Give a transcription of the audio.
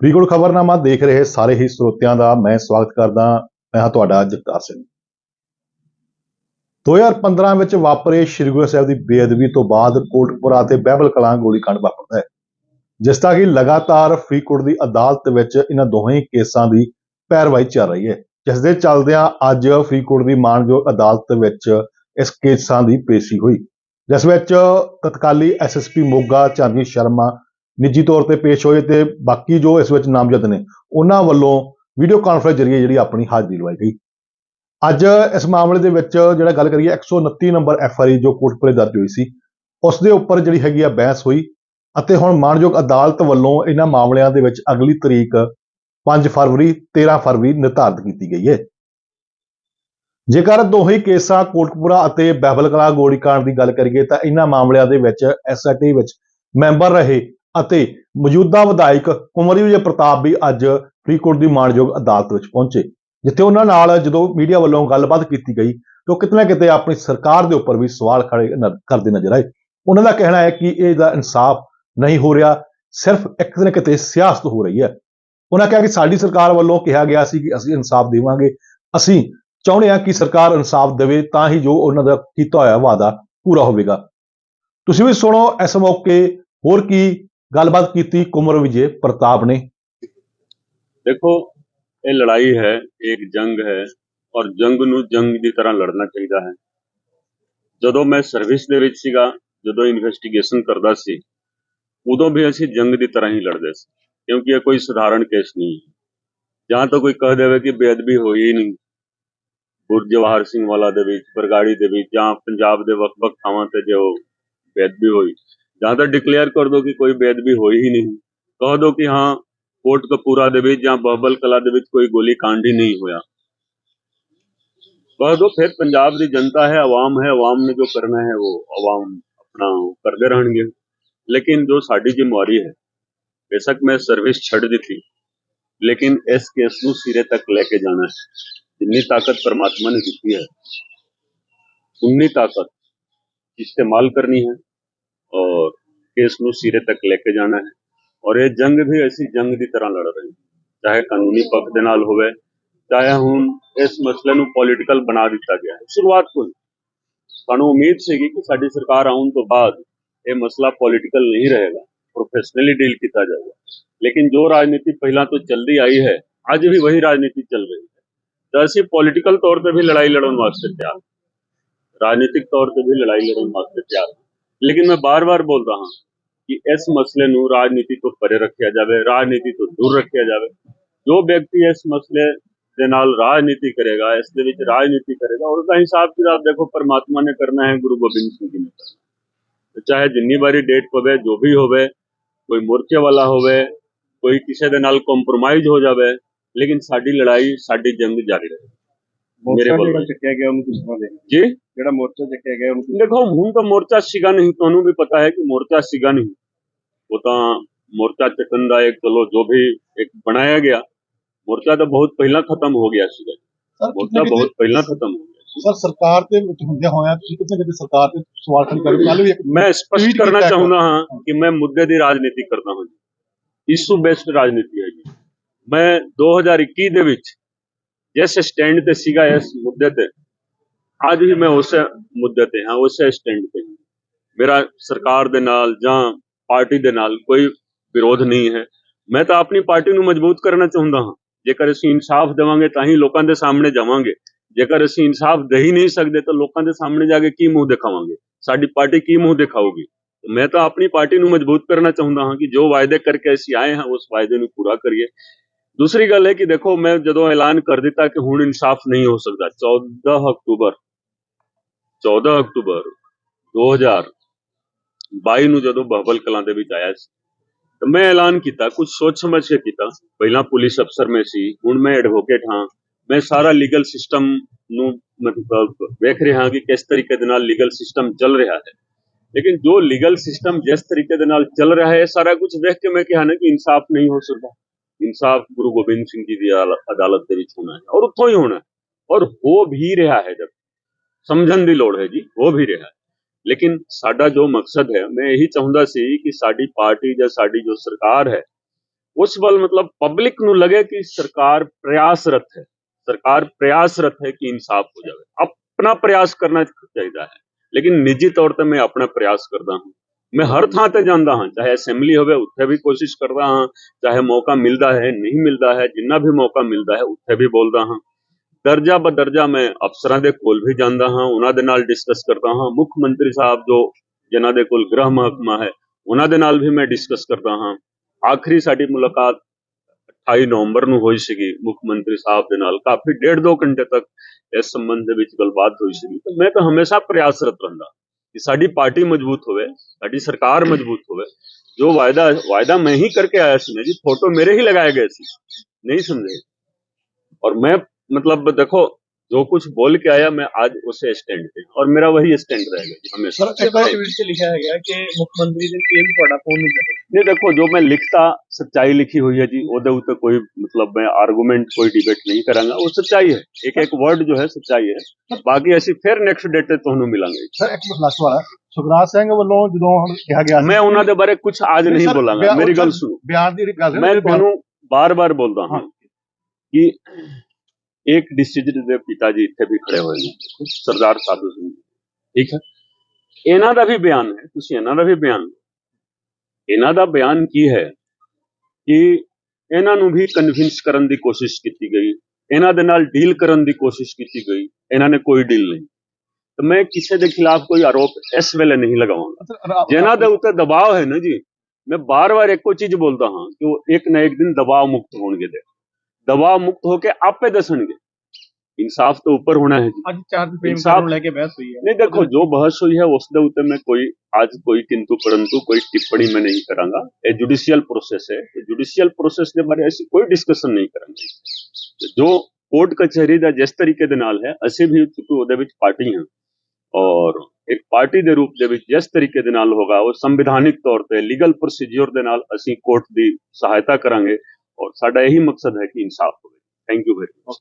ਫਰੀਦਕੋਟ ਖਬਰਨਾਮਾ ਦੇਖ ਰਹੇ ਸਾਰੇ ਹੀ ਸਰੋਤਿਆਂ ਦਾ ਮੈਂ ਸਵਾਗਤ ਕਰਦਾ ਮੈਂ ਹਾਂ ਤੁਹਾਡਾ ਜਗਤਾਰ ਸਿੰਘ। 2015 ਵਿੱਚ ਵਾਪਰੇ ਸ਼੍ਰੀ ਗੁਰੂ ਸਾਹਿਬ ਦੀ ਬੇਅਦਬੀ ਤੋਂ ਬਾਅਦ ਕੋਟਪੁਰਾ ਤੇ ਬਹਿਬਲ ਕਲਾਂ ਗੋਲੀकांड ਵਾਪਰਦਾ ਹੈ। ਜਿਸ ਦਾ ਕਿ ਲਗਾਤਾਰ ਫਰੀਦਕੋਟ ਦੀ ਅਦਾਲਤ ਵਿੱਚ ਇਹਨਾਂ ਦੋਵੇਂ ਕੇਸਾਂ ਦੀ ਪੈਰਵਾਈ ਚੱਲ ਰਹੀ ਹੈ। ਜਿਸ ਦੇ ਚੱਲਦਿਆਂ ਅੱਜ ਫਰੀਦਕੋਟ ਦੀ ਮਾਣਯੋਗ ਅਦਾਲਤ ਵਿੱਚ ਇਸ ਕੇਸਾਂ ਦੀ ਪੇਸ਼ੀ ਹੋਈ। ਜਿਸ ਵਿੱਚ ਤਤਕਾਲੀ ਐਸਐਸਪੀ ਮੋਗਾ, ਚਾਂਦੀ ਸ਼ਰਮਾ ਨਿੱਜੀ ਤੌਰ ਤੇ ਪੇਸ਼ ਹੋਏ ਤੇ ਬਾਕੀ ਜੋ ਇਸ ਵਿੱਚ ਨਾਮਜ਼ਦ ਨੇ, ਉਹਨਾਂ ਵੱਲੋਂ ਵੀਡੀਓ ਕਾਨਫਰੰਸ ਜਰੀਏ ਜਿਹੜੀ ਆਪਣੀ ਹਾਜ਼ਰੀ ਲਵਾਈ ਗਈ। ਅੱਜ ਇਸ ਮਾਮਲੇ ਦੇ ਵਿੱਚ ਜਿਹੜਾ ਗੱਲ ਕਰੀਏ 129 ਨੰਬਰ ਐਫਆਈ ਜੋ ਕੋਟਪੁਰੇ ਦਰਜ ਹੋਈ ਸੀ, ਉਸ ਦੇ ਉੱਪਰ ਜਿਹੜੀ ਹੈਗੀ ਆ ਬਹਿਸ ਹੋਈ ਅਤੇ ਹੁਣ ਮਾਣਯੋਗ ਅਦਾਲਤ ਵੱਲੋਂ ਇਹਨਾਂ ਮਾਮਲਿਆਂ ਦੇ ਵਿੱਚ ਅਗਲੀ ਤਰੀਕ 5 ਫਰਵਰੀ 13 ਫਰਵਰੀ ਨਿਰਧਾਰਤ ਕੀਤੀ ਗਈ ਹੈ। ਜੇਕਰ ਦੋਹੇ ਕੇਸਾਂ ਕੋਟਕਪੂਰਾ ਅਤੇ ਬਹਿਬਲ ਕਲਾ ਗੋਲੀकांड ਦੀ ਗੱਲ ਕਰੀਏ ਤਾਂ ਇਹਨਾਂ ਮਾਮਲਿਆਂ ਦੇ ਵਿੱਚ ਐਸਆਈਟੀ ਵਿੱਚ ਮੈਂਬਰ ਰਹੇ ਅਤੇ ਮੌਜੂਦਾ ਵਿਧਾਇਕ ਕੁਮਰੀ ਵਿਜੇ ਪ੍ਰਤਾਪ ਵੀ ਅੱਜ ਫਰੀਦਕੋਟ ਦੀ ਮਾਣਯੋਗ ਅਦਾਲਤ ਵਿੱਚ ਪਹੁੰਚੇ, ਜਿੱਥੇ ਉਹਨਾਂ ਨਾਲ ਜਦੋਂ ਮੀਡੀਆ ਵੱਲੋਂ ਗੱਲਬਾਤ ਕੀਤੀ ਗਈ, ਤਾਂ ਉਹ ਕਿਤੇ ਨਾ ਕਿਤੇ ਆਪਣੀ ਸਰਕਾਰ ਦੇ ਉੱਪਰ ਵੀ ਸਵਾਲ ਖੜੇ ਕਰਦੇ ਨਜ਼ਰ ਆਏ। ਉਹਨਾਂ ਦਾ ਕਹਿਣਾ ਹੈ ਕਿ ਇਹਦਾ ਇਨਸਾਫ ਨਹੀਂ ਹੋ ਰਿਹਾ, ਸਿਰਫ ਇੱਕ ਨਾ ਕਿਤੇ ਸਿਆਸਤ ਹੋ ਰਹੀ ਹੈ। ਉਹਨਾਂ ਕਿਹਾ ਕਿ ਸਾਡੀ ਸਰਕਾਰ ਵੱਲੋਂ ਕਿਹਾ ਗਿਆ ਸੀ ਕਿ ਅਸੀਂ ਇਨਸਾਫ ਦੇਵਾਂਗੇ। ਅਸੀਂ ਚਾਹੁੰਦੇ ਹਾਂ ਕਿ ਸਰਕਾਰ ਇਨਸਾਫ ਦੇਵੇ, ਤਾਂ ਹੀ ਜੋ ਉਹਨਾਂ ਦਾ ਕੀਤਾ ਹੋਇਆ ਵਾਅਦਾ ਪੂਰਾ ਹੋਵੇਗਾ। ਤੁਸੀਂ ਵੀ ਸੁਣੋ ਇਸ ਮੌਕੇ ਹੋਰ ਕੀ ਗੱਲਬਾਤ ਕੀਤੀ ਕੁਮਰ ਵਿਜੇ, ਪ੍ਰਤਾਪ ਨੇ। ਦੇਖੋ, ਇਹ ਲੜਾਈ ਹੈ, ਇੱਕ ਜੰਗ ਹੈ ਔਰ ਜੰਗ ਨੂੰ ਜੰਗ ਦੀ ਤਰ੍ਹਾਂ ਲੜਨਾ ਚਾਹੀਦਾ ਹੈ। ਜਦੋਂ ਮੈਂ ਸਰਵਿਸ ਦੇ ਵਿੱਚ ਸੀਗਾ, ਜਦੋਂ ਇਨਵੈਸਟੀਗੇਸ਼ਨ ਕਰਦਾ ਸੀ, ਉਦੋਂ ਵੀ ਅਸੀਂ ਜੰਗ ਦੀ ਤਰ੍ਹਾਂ ਹੀ ਲੜਦੇ ਸੀ, ਕਿਉਂਕਿ ਇਹ ਕੋਈ ਸਧਾਰਨ ਕੇਸ ਨਹੀਂ ਹੈ। ਜਾਂ ਤਾਂ ਕੋਈ ਕਹਿ ਦੇਵੇ ਕਿ ਬੇਅਦਬੀ ਹੋਈ ਨਹੀਂ। ਗੁਰਜਵਾਹਰ ਸਿੰਘ ਵਾਲਾ ਦੇ ਵਿੱਚ, ਬਰਗਾੜੀ ਦੇ ਵਿੱਚ ਜਾਂ ਪੰਜਾਬ ਦੇ ਵੱਖ-ਵੱਖ ਥਾਵਾਂ ਤੇ ਜੋ ਬੇਅਦਬੀ ਹੋਈ ਜਾਂ ਤਾਂ ਡਿਕਲੇਅਰ ਕਰ ਦੋ ਕਿ ਕੋਈ ਬੇਅਦਬੀ ਹੋਈ ਹੀ ਨਹੀਂ ਕਹ ਦੋ ਕਿ ਹਾਂ ਕੋਟ ਕਪੂਰਾ ਦੇ ਵਿੱਚ ਜਾਂ ਬਹਬਲ ਕਲਾ ਦੇ ਵਿੱਚ ਕੋਈ ਗੋਲੀ ਕਾਂਡ ਹੀ ਨਹੀਂ ਹੋਇਆ कह दो फिर पंजाब ਦੀ ਜਨਤਾ ਹੈ ਆਵਾਮ ਹੈ ਆਵਾਮ ਨੇ ਜੋ ਕਰਨਾ ਹੈ ਉਹ ਆਵਾਮ ਆਪਣਾ ਉਹ ਕਰਦੇ ਰਹਿਣਗੇ ਲੇਕਿਨ ਜੋ ਸਾਡੀ ਜ਼ਿੰਮੇਵਾਰੀ ਹੈ ਬੇਸ਼ੱਕ ਮੈਂ ਸਰਵਿਸ ਛੱਡ ਦਿੱਤੀ ਲੇਕਿਨ ਇਸ ਕੇਸ ਨੂੰ ਸਿਰੇ ਤੱਕ ਲੈ ਕੇ ਜਾਣਾ ਹੈ ਜਿੰਨੀ ਤਾਕਤ ਪਰਮਾਤਮਾ ਨੇ ਦਿੱਤੀ ਹੈ ਉਨੀ ਤਾਕਤ ਇਸਤੇਮਾਲ ਕਰਨੀ ਹੈ ਔਰ ਕੇਸ ਨੂੰ ਸਿਰੇ ਤੱਕ ਲੈ ਕੇ ਜਾਣਾ ਹੈ ਔਰ ਇਹ ਜੰਗ ਵੀ ਅਸੀਂ ਜੰਗ ਦੀ ਤਰ੍ਹਾਂ ਲੜ ਰਹੇ ਹਾਂ ਚਾਹੇ ਕਾਨੂੰਨੀ ਪੱਖ ਦੇ ਨਾਲ ਹੋਵੇ ਚਾਹੇ ਹੁਣ ਇਸ ਮਸਲੇ ਨੂੰ ਪੋਲੀਟੀਕਲ ਬਣਾ ਦਿੱਤਾ ਗਿਆ ਹੈ ਸ਼ੁਰੂਆਤ ਤੋਂ ਹੀ ਸਾਨੂੰ ਉਮੀਦ ਸੀਗੀ ਕਿ ਸਾਡੀ ਸਰਕਾਰ ਆਉਣ ਤੋਂ ਬਾਅਦ ਇਹ ਮਸਲਾ ਪੋਲੀਟੀਕਲ ਨਹੀਂ ਰਹੇਗਾ ਪ੍ਰੋਫੈਸ਼ਨਲੀ ਡੀਲ ਕੀਤਾ ਜਾਊਗਾ ਲੇਕਿਨ ਜੋ ਰਾਜਨੀਤੀ ਪਹਿਲਾਂ ਤੋਂ ਚੱਲਦੀ ਆਈ ਹੈ ਅੱਜ ਵੀ ਵਹੀ ਰਾਜਨੀਤੀ ਚੱਲ ਰਹੀ ਹੈ ਤਾਂ ਅਸੀਂ ਪੋਲੀਟੀਕਲ ਤੌਰ ਤੇ ਵੀ ਲੜਾਈ ਲੜਨ ਵਾਸਤੇ ਤਿਆਰ ਹਾਂ। ਰਾਜਨੀਤਿਕ ਤੌਰ ਤੇ ਵੀ ਲੜਾਈ ਲੜਨ ਵਾਸਤੇ ਤਿਆਰ ਹਾਂ। ਲੇਕਿਨ ਮੈਂ ਬਾਰ-ਬਾਰ ਬੋਲਦਾ ਹਾਂ ਕਿ ਇਸ ਮਸਲੇ ਨੂੰ ਰਾਜਨੀਤੀ ਤੋਂ ਪਰੇ ਰੱਖਿਆ ਜਾਵੇ ਰਾਜਨੀਤੀ ਤੋਂ ਦੂਰ ਰੱਖਿਆ ਜਾਵੇ ਜੋ ਵਿਅਕਤੀ ਇਸ ਮਸਲੇ ਦੇ ਨਾਲ ਰਾਜਨੀਤੀ ਕਰੇਗਾ ਇਸ ਦੇ ਵਿੱਚ ਰਾਜਨੀਤੀ ਕਰੇਗਾ ਉਹਦਾ ਹਿਸਾਬ ਕਿਤਾਬ ਦੇਖੋ ਪਰਮਾਤਮਾ ਨੇ ਕਰਨਾ ਹੈ ਗੁਰੂ ਗੋਬਿੰਦ ਸਿੰਘ ਜੀ ਨੇ ਕਰਨਾ ਹੈ। ਤੇ ਚਾਹੇ ਜਿੰਨੀ ਵਾਰੀ ਡੇਟ ਪਵੇ ਜੋ ਵੀ ਹੋਵੇ ਕੋਈ ਮੋਰਚੇ ਵਾਲਾ ਹੋਵੇ ਕੋਈ ਕਿਸੇ ਦੇ ਨਾਲ ਕੰਪਰੋਮਾਈਜ਼ ਹੋ ਜਾਵੇ ਲੇਕਿਨ ਸਾਡੀ ਲੜਾਈ ਸਾਡੀ ਜੰਗ ਜਾਰੀ ਰਹੇ ਮੇਰੇ ਵੱਲੋਂ ਜਿਹੜਾ ਚੱਕਿਆ ਗਿਆ ਉਹਨੂੰ ਕਿਸ ਤਰ੍ਹਾਂ ਦੇ ਜੀ? ਜਿਹੜਾ ਮੋਰਚਾ ਚੱਕਿਆ ਗਿਆ ਉਹਨੂੰ ਦੇਖੋ ਹੁਣ ਤਾਂ ਮੋਰਚਾ ਸੀਗਾ ਨਹੀਂ ਤੁਹਾਨੂੰ ਵੀ ਪਤਾ ਹੈ ਕਿ ਮੋਰਚਾ ਸੀਗਾ ਨਹੀਂ। ਉਹ ਤਾਂ ਮੋਰਚਾ ਚੱਕਣ ਦਾ ਇੱਕ ਚਲੋ ਜੋ ਵੀ ਇੱਕ ਬਣਾਇਆ ਗਿਆ ਮੋਰਚਾ ਤਾਂ ਬਹੁਤ ਪਹਿਲਾਂ ਖਤਮ ਹੋ ਗਿਆ ਸੀਗਾ ਮੋਰਚਾ ਬਹੁਤ ਪਹਿਲਾਂ ਖਤਮ ਹੋ ਗਿਆ ਸੀ। ਸਰ ਸਰਕਾਰ ਦੇ ਵਿੱਚ ਹੋਇਆਂ ਤੁਸੀਂ ਕਿਤੇ ਕਿਤੇ ਸਰਕਾਰ ਤੇ ਸਵਾਲ ਖੜੇ ਕਰ ਕੱਲ ਵੀ ਇੱਕ ਮੈਂ ਸਪਸ਼ਟ ਕਰਨਾ। ਚਾਹੁੰਦਾ ਹਾਂ ਕਿ ਮੈਂ ਮੁੱਦੇ ਦੀ ਰਾਜਨੀਤੀ ਕਰਦਾ ਹਾਂ ਇਸ਼ੂ ਬੇਸਡ ਰਾਜਨੀਤੀ ਹੈ ਜੀ। ਮੈਂ 2021 ਦੇ ਵਿੱਚ ਜਿਸ ਸਟੈਂਡ ਤੇ ਸੀਗਾ, ਇਸ ਮੁੱਦੇ ਤੇ। ਅੱਜ ਵੀ ਮੈਂ ਉਸ ਮੁੱਦੇ ਤੇ ਹਾਂ, ਉਸੇ ਸਟੈਂਡ ਤੇ। ਹਾਂ ਮੇਰਾ ਸਰਕਾਰ ਦੇ ਨਾਲ ਜਾਂ ਪਾਰਟੀ ਦੇ ਨਾਲ ਕੋਈ ਵਿਰੋਧ ਨਹੀਂ ਹੈ। ਮੈਂ ਤਾਂ ਆਪਣੀ ਪਾਰਟੀ ਨੂੰ ਮਜ਼ਬੂਤ ਕਰਨਾ ਚਾਹੁੰਦਾ ਹਾਂ। ਜੇਕਰ ਅਸੀਂ ਇਨਸਾਫ ਦੇਵਾਂਗੇ, ਤਾਂ ਹੀ ਲੋਕਾਂ ਦੇ ਸਾਹਮਣੇ ਜਾਵਾਂਗੇ। ਜੇਕਰ ਅਸੀਂ ਇਨਸਾਫ ਦੇ ਹੀ ਨਹੀਂ ਸਕਦੇ, ਤਾਂ ਲੋਕਾਂ ਦੇ ਸਾਹਮਣੇ ਜਾ ਕੇ ਕੀ ਮੂੰਹ ਦਿਖਾਵਾਂਗੇ? ਸਾਡੀ ਪਾਰਟੀ ਕੀ ਮੂੰਹ ਦਿਖਾਊਗੀ? ਮੈਂ ਤਾਂ ਆਪਣੀ ਪਾਰਟੀ ਨੂੰ ਮਜ਼ਬੂਤ ਕਰਨਾ ਚਾਹੁੰਦਾ ਹਾਂ ਕਿ ਜੋ ਵਾਅਦੇ ਕਰਕੇ ਅਸੀਂ ਆਏ ਹਾਂ, ਉਸ ਵਾਅਦੇ ਨੂੰ ਪੂਰਾ ਕਰੀਏ। ਦੂਸਰੀ ਗੱਲ ਹੈ ਕਿ ਦੇਖੋ, ਮੈਂ ਜਦੋਂ ਐਲਾਨ ਕਰ ਦਿੱਤਾ ਕਿ ਹੁਣ ਇਨਸਾਫ ਨਹੀਂ ਹੋ ਸਕਦਾ 14 ਅਕਤੂਬਰ 14 ਅਕਤੂਬਰ 2022 ਨੂੰ ਜਦੋਂ ਬਹਬਲ ਕਲਾਂ ਦੇ ਵਿੱਚ ਆਇਆ ਸੀ, ਤਾਂ ਮੈਂ ਐਲਾਨ ਕੀਤਾ ਕੁਝ ਸੋਚ ਸਮਝ ਕੇ ਕੀਤਾ। ਪਹਿਲਾਂ ਪੁਲਿਸ ਅਫਸਰ ਮੈਂ ਸੀ, ਹੁਣ ਮੈਂ ਐਡਵੋਕੇਟ ਹਾਂ। ਮੈਂ ਸਾਰਾ ਲੀਗਲ ਸਿਸਟਮ ਨੂੰ ਮਤਲਬ ਵੇਖ ਰਿਹਾ ਕਿ ਕਿਸ ਤਰੀਕੇ ਦੇ ਨਾਲ ਲੀਗਲ ਸਿਸਟਮ ਚੱਲ ਰਿਹਾ ਹੈ। ਲੇਕਿਨ ਜੋ ਲੀਗਲ ਸਿਸਟਮ ਜਿਸ ਤਰੀਕੇ ਦੇ ਨਾਲ ਚੱਲ ਰਿਹਾ ਹੈ ਸਾਰਾ ਕੁਝ ਵੇਖ ਕੇ ਮੈਂ ਕਿਹਾ ਨਾ ਕਿ ਇਨਸਾਫ ਨਹੀਂ ਹੋ ਸਕਦਾ। ਇਨਸਾਫ ਗੁਰੂ ਗੋਬਿੰਦ ਸਿੰਘ ਜੀ ਦੀ ਅਦਾਲ- ਅਦਾਲਤ ਦੇ ਵਿੱਚ ਹੋਣਾ ਹੈ ਔਰ ਉੱਥੋਂ ਹੀ ਹੋਣਾ ਹੈ ਔਰ ਹੋ ਵੀ ਰਿਹਾ ਹੈ ਜਦ ਸਮਝਣ ਦੀ ਲੋੜ ਹੈ ਜੀ ਹੋ ਵੀ ਰਿਹਾ ਹੈ ਲੇਕਿਨ ਸਾਡਾ ਜੋ ਮਕਸਦ ਹੈ ਮੈਂ ਇਹੀ ਚਾਹੁੰਦਾ ਸੀ ਕਿ ਸਾਡੀ ਪਾਰਟੀ ਜਾਂ ਸਾਡੀ ਜੋ ਸਰਕਾਰ ਹੈ ਉਸ ਵੱਲ ਮਤਲਬ ਪਬਲਿਕ ਨੂੰ ਲੱਗੇ ਕਿ ਸਰਕਾਰ ਪ੍ਰਯਾਸਰਤ ਹੈ ਸਰਕਾਰ ਪ੍ਰਯਾਸਰਤ ਹੈ ਕਿ ਇਨਸਾਫ ਹੋ ਜਾਵੇ ਆਪਣਾ ਪ੍ਰਯਾਸ ਕਰਨਾ ਚਾਹੀਦਾ ਹੈ ਲੇਕਿਨ ਨਿੱਜੀ ਤੌਰ ਤੇ ਮੈਂ ਆਪਣਾ ਪ੍ਰਯਾਸ ਕਰਦਾ ਹਾਂ ਮੈਂ ਹਰ ਥਾਂ ਤੇ ਜਾਂਦਾ ਹਾਂ ਚਾਹੇ ਅਸੈਂਬਲੀ ਹੋਵੇ ਉੱਥੇ ਵੀ ਕੋਸ਼ਿਸ਼ ਕਰਦਾ ਹਾਂ ਚਾਹੇ ਮੌਕਾ ਮਿਲਦਾ ਹੈ ਨਹੀਂ ਮਿਲਦਾ ਹੈ ਜਿੰਨਾ ਵੀ ਮੌਕਾ ਮਿਲਦਾ ਹੈ ਉੱਥੇ ਵੀ ਬੋਲਦਾ ਹਾਂ ਦਰਜਾ ਬਦਰਜਾ ਮੈਂ ਅਫਸਰਾਂ ਦੇ ਕੋਲ ਵੀ ਜਾਂਦਾ ਹਾਂ ਉਹਨਾਂ ਦੇ ਨਾਲ ਡਿਸਕਸ ਕਰਦਾ ਹਾਂ ਮੁੱਖ ਮੰਤਰੀ ਸਾਹਿਬ ਜੋ ਜਿਨ੍ਹਾਂ ਦੇ ਕੋਲ ਗ੍ਰਹਿ ਮਹਕਮਾ ਹੈ ਉਹਨਾਂ ਦੇ ਨਾਲ ਵੀ ਮੈਂ ਡਿਸਕਸ ਕਰਦਾ ਹਾਂ ਆਖਰੀ ਸਾਡੀ ਮੁਲਾਕਾਤ 28 ਨਵੰਬਰ ਨੂੰ ਹੋਈ ਸੀਗੀ ਮੁੱਖ ਮੰਤਰੀ ਸਾਹਿਬ ਦੇ ਨਾਲ ਕਾਫੀ ਡੇਢ ਦੋ ਘੰਟੇ ਤੱਕ ਇਸ ਸੰਬੰਧ ਦੇ ਵਿੱਚ ਗੱਲਬਾਤ ਹੋਈ ਸੀਗੀ ਤੇ ਮੈਂ ਤਾਂ ਹਮੇਸ਼ਾ ਪ੍ਰਯਾਸਰਤ ਰਹਿੰਦਾ कि साड़ी पार्टी मज़बूत होवे, साड़ी सरकार मज़बूत होवे। जो वायदा वायदा मैं ही करके आया सिन्हा जी, फ़ोटो मेरे ही लगाए गए थे नहीं समझे? और मैं मतलब देखो जो कुछ बोल के आया मैं आज उसे स्टैंड पे और मेरा वही स्टैंड रहेगा जी हमेशा ਸਰ ਇੱਕ ਟਵੀਟ 'ਚ ਲਿਖਿਆ ਹੈਗਾ ਕਿ ਮੁੱਖ ਮੰਤਰੀ ਦੇ ਪੀਐਮ ਤੁਹਾਡਾ ਫੋਨ ਨਹੀਂ ਚੱਲੇ नहीं देखो जो मैं लिखता सच्चाई लिखी हुई है जी ओदे उत्ते कोई मतलब मैं आर्गूमेंट कोई डिबेट नहीं करांगा वो सच्चाई है एक एक वर्ड जो है सच्चाई है बाकी ऐसी फिर नेक्स्ट डेट ਤੇ ਤੁਹਾਨੂੰ ਮਿਲਾਂਗੇ ਸਰ ਇੱਕ ਮਿੰਟ ਲਾਸਟ ਵਾਲਾ ਸੁਖਰਾਜ ਸਿੰਘ ਵੱਲੋਂ ਜਦੋਂ ਹੁਣ ਕਿਹਾ ਗਿਆ ਮੈਂ ਉਹਨਾਂ ਦੇ ਬਾਰੇ ਕੁਝ ਅੱਜ ਨਹੀਂ ਸਰ, ਬੋਲਾਂਗਾ ਬਿਆਨ- ਮੇਰੀ ਗੱਲ ਸਰ, ਸੁਣੋ ਬਿਆਨ ਦੀ ਜਿਹੜੀ ਗੱਲ ਸੀ ਨਾ, ਮੈਂ ਬਿਆਨ- ਤੁਹਾਨੂੰ ਬਾਰ-ਬਾਰ ਬੋਲਦਾ ਹਾਂ ਹਾਂ। ਕਿ ਇੱਕ ਡਿਸਟ੍ਰਿਕਟ ਦੇ ਪਿਤਾ ਜੀ ਇੱਥੇ ਵੀ ਖੜੇ ਹੋਏ ਨੇ ਸਰਦਾਰ ਸਾਧੂ ਸਿੰਘ ਜੀ, ਠੀਕ ਹੈ ਇਹਨਾਂ ਦਾ ਵੀ ਬਿਆਨ ਹੈ ਤੁਸੀਂ ਇਹਨਾਂ ਦਾ ਵੀ ਬਿਆਨ। ਇਹਨਾਂ ਦਾ ਬਿਆਨ ਕੀ ਹੈ ਕਿ ਇਹਨਾਂ ਨੂੰ ਵੀ ਕਨਵਿੰਸ ਕਰਨ ਦੀ ਕੋਸ਼ਿਸ਼ ਕੀਤੀ ਗਈ ਇਹਨਾਂ ਦੇ ਨਾਲ ਡੀਲ ਕਰਨ ਦੀ ਕੋਸ਼ਿਸ਼ ਕੀਤੀ ਗਈ ਇਹਨਾਂ ਨੇ ਕੋਈ ਡੀਲ ਨਹੀਂ ਤਾਂ ਮੈਂ ਕਿਸੇ ਦੇ ਖਿਲਾਫ ਕੋਈ ਆਰੋਪ ਇਸ ਵੇਲੇ ਨਹੀਂ ਲਗਾਵਾਂਗਾ ਜਿਨ੍ਹਾਂ ਦੇ ਉੱਤੇ ਦਬਾਅ ਹੈ ਨਾ ਜੀ ਮੈਂ ਬਾਰ-ਬਾਰ ਇੱਕੋ ਚੀਜ਼ ਬੋਲਦਾ ਹਾਂ ਕਿ ਉਹ ਇੱਕ ਨਾ ਇੱਕ ਦਿਨ ਦਬਾਅ ਮੁਕਤ ਹੋਣਗੇ ਦੇ ਦਬਾਅ ਮੁਕਤ ਹੋ ਕੇ ਆਪੇ ਦੱਸਣਗੇ ਇਨਸਾਫ ਤੋਂ ਉੱਪਰ ਹੋਣਾ ਹੈ ਜੀ ਅੱਜ ਚਾਰਜ ਫੇਮ ਇਨਸਾਫ਼- ਨੂੰ ਲੈ ਕੇ ਬਹਿਸ ਹੋਈ ਹੈ नहीं देखो जो बहस हुई है उसके ऊपर मैं कोई आज कोई किंतु परंतु कोई टिप्पणी मैं नहीं करांगा ये जुडिशियल प्रोसेस है जुडिशियल प्रोसेस ਦੇ ਬਾਰੇ ਅਸੀਂ ਕੋਈ ਡਿਸਕਸ਼ਨ ਨਹੀਂ ਕਰਾਂਗੇ ਜੋ ਕੋਰਟ ਕਚਹਿਰੀ ਦਾ ਜਿਸ ਤਰੀਕੇ ਦੇ ਨਾਲ ਹੈ ਅਸੀਂ ਵੀ ਕਿਉਂਕਿ ਉਹਦੇ ਵਿੱਚ ਪਾਰਟੀ ਹਾਂ ਔਰ ਇੱਕ ਪਾਰਟੀ ਦੇ ਰੂਪ ਦੇ ਵਿੱਚ ਜਿਸ ਤਰੀਕੇ ਦੇ ਨਾਲ ਹੋਗਾ ਉਹ ਸੰਵਿਧਾਨਿਕ ਤੌਰ ਤੇ ਲੀਗਲ ਪ੍ਰੋਸੀਜਰ ਦੇ ਨਾਲ ਅਸੀਂ ਕੋਰਟ ਦੀ ਸਹਾਇਤਾ ਕਰਾਂਗੇ ਔਰ ਸਾਡਾ ਇਹੀ ਮਕਸਦ ਹੈ ਕਿ ਇਨਸਾਫ ਹੋਵੇ ਥੈਂਕ ਯੂ ਵੈਰੀ ਮਚ